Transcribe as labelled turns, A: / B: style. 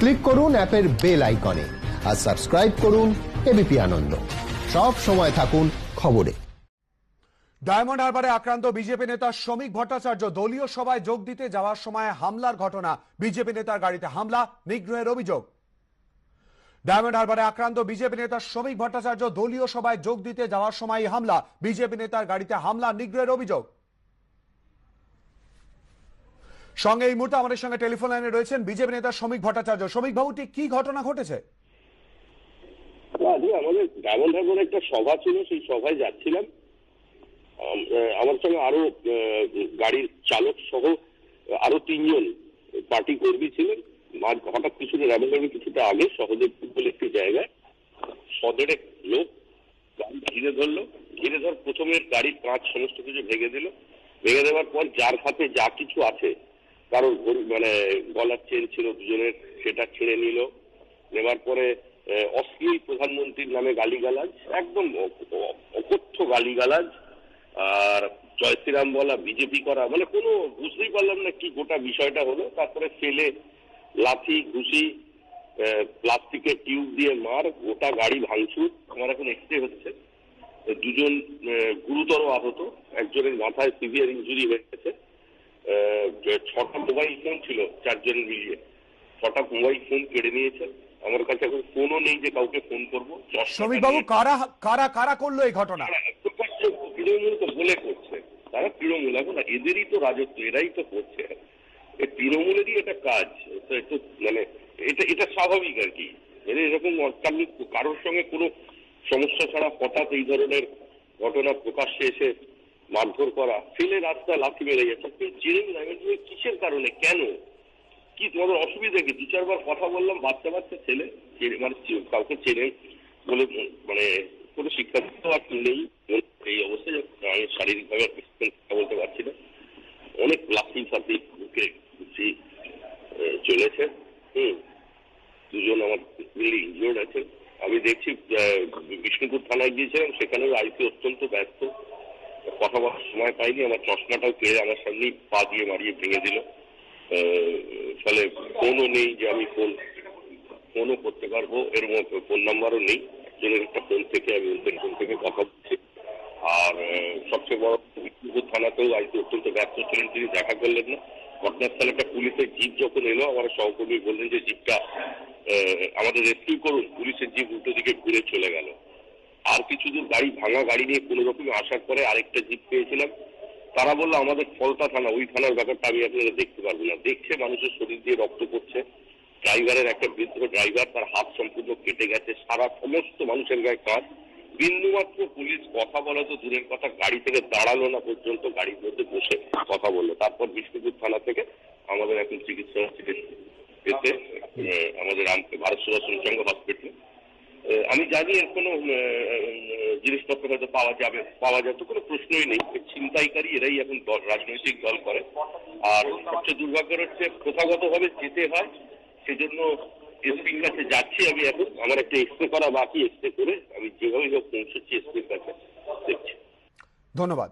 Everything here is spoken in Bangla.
A: ক্লিক করুন অ্যাপের বেল আইকনে আর সাবস্ক্রাইব করুন এবিপি আনন্দ। সব সময় থাকুন খবরে।
B: ডায়মন্ড হারবারে আক্রান্ত বিজেপি নেতা শ্রমিক ভট্টাচার্য দলীয় সভায় যোগ দিতে যাওয়ার সময় হামলার ঘটনা। বিজেপি নেতার গাড়িতে হামলা, নিগ্রহের অভিযোগ। ডায়মন্ড হারবারে আক্রান্ত বিজেপি নেতা শ্রমিক ভট্টাচার্য দলীয় সভায় যোগ দিতে যাওয়ার সময় হামলা। বিজেপি নেতার গাড়িতে হামলা, নিগ্রহের অভিযোগ। সঙ্গে এই মুহূর্তে আমাদের সঙ্গে টেলিফোন লাইনে রয়েছেন বিজেপি নেতা শ্রমিক ভট্টাচার্য। শ্রমিক বাবু, ঠিক কি ঘটনা ঘটেছে?
C: আমাদের ডায়মন্ড হারবার একটা সভা ছিল, সেই সভায় যাচ্ছিলাম। আমার সঙ্গে আরও গাড়ির চালক সহ আরও তিনজন পার্টি কর্মী ছিলেন। হঠাৎ কিছুটা ডায়মন্ড হারবার কিছুটা আগে সহদেবপুর বলে একটি জায়গায়। সদরের লোক গাড়ি ঘিরে ধরলো। ঘিরে ধর প্রথমে গাড়ির কাঁচ সমস্ত কিছু ভেঙে দিল। ভেঙে দেওয়ার পর যার হাতে যা কিছু আছে কারোর মানে গলার চেন ছিল দুজনের, সেটা ছিঁড়ে নিল। নেওয়ার পরে অশ্লীল প্রধানমন্ত্রীর নামে গালিগালাজ, একদম অকথ্য গালিগালাজ, আর জয় শ্রীরাম বলা বিজেপি করা মানে কোনো বুঝতেই পারলাম না কি গোটা বিষয়টা হলো। তারপরে ফেলে লাঠি ঘুষি প্লাস্টিকের টিউব দিয়ে মার, গোটা গাড়ি ভাঙচুর। আমার এখন এক্সরে হচ্ছে। দুজন গুরুতর আহত। একজনের মাথায় সিভিয়ার ইঞ্জুরি হয়েছে। ছটা মোবাইল ফোন ছিল চারজন মিলিয়ে। ছটা মোবাইল ফোন কেড়ে নিয়েছে। আমার কাছে এখন ফোনও নেই যে কাউকে ফোন করব।
B: শ্রমিক বাবু কারা কারা কারা করল এই ঘটনা?
C: তৃণমূল তো বলে করছে। তারা তৃণমূল এখন এদেরই তো রাজত্ব এরাই তো করছে। এই তৃণমূলেরই এটা কাজ। একটু মানে এটা এটা স্বাভাবিক আর কি। মানে এরকম কারোর সঙ্গে কোনো সমস্যা ছাড়া হঠাৎ এই ধরনের ঘটনা প্রকাশ্যে এসে মারধর করা, ফেলে রাস্তায় লাথি মেরে যাচ্ছে কেউ চেনেন না এবার তুমি কিসের কারণে? কেন? কি তোমাদের অসুবিধা? কি দু চারবার কথা বললাম, বাচ্চা বাচ্চা, ছেলে? মানে কাউকে চেনে বলে মানে কোনো শিক্ষা দিতে নেই। এই অবস্থায় আমি শারীরিকভাবে বলতে পারছি না। অনেক লাফি ফাফি বুকে ঘুষি চলেছে। হুম। দুজন আমার ইনজিওর্ড আছে। আমি দেখছি বিষ্ণুপুর থানায় গিয়েছিলাম, সেখানেও আইসি অত্যন্ত ব্যস্ত। কথা বলার সময় পাইনি। আমার চশমাটাও কেড়ে আমার সামনেই পা দিয়ে মারিয়ে ভেঙে দিল। ফলে ফোনও নেই যে আমি ফোন ফোনও করতে পারব এর ফোন নাম্বারও নেই। একজনের একটা ফোন থেকে আমি অন্যের ফোন থেকে কথা বলছি। আর সবচেয়ে বড় বিষ্ণুপুর থানাতেও আইসি অত্যন্ত ব্যস্ত ছিলেন তিনি, দেখা করলেন না। ঘটনাস্থলে একটা পুলিশের জিপ যখন এলো, আমার সহকর্মী বললেন যে জিপটা আমাদের রেস্কিউ করুন। পুলিশের জিপ উল্টো দিকে ঘুরে চলে গেল। আর কিছু দূর গাড়ি ভাঙা গাড়ি নিয়ে কোনো রকমে আসার পরে আরেকটা জিপ পেয়েছিলাম। তারা বলল, আমাদের ফলতা থানা, ওই থানার ব্যাপারটা আমি আপনারা দেখতে পারব না। দেখছে মানুষের শরীর দিয়ে রক্ত পড়ছে। ড্রাইভারের একটা বৃদ্ধ ড্রাইভার, তার হাত সম্পূর্ণ কেটে গেছে, সারা সমস্ত মানুষের গায়ে কাজ বিন্দুমাত্র পুলিশ কথা বলা তো দূরের কথা, গাড়ি থেকে দাঁড়াল না পর্যন্ত গাড়ির মধ্যে বসে কথা বলল। তারপর বিষ্ণুপুর থানা থেকে জানি কোনো জিনিসপত্র হয়তো পাওয়া যাবে পাওয়া যায় তো কোনো প্রশ্নই নেই ছিনতাইকারী এরাই এখন রাজনৈতিক দল করে আর সবচেয়ে দুর্ভাগ্যের হচ্ছে প্রথাগতভাবে যেতে হয় সেজন্য এসপির কাছে যাচ্ছি আমি এখন আমার একটা এক্সরে করা বাকি এক্সরে করে আমি যেভাবে হোক পৌঁছচ্ছি এসপির কাছে দেখছি
B: ধন্যবাদ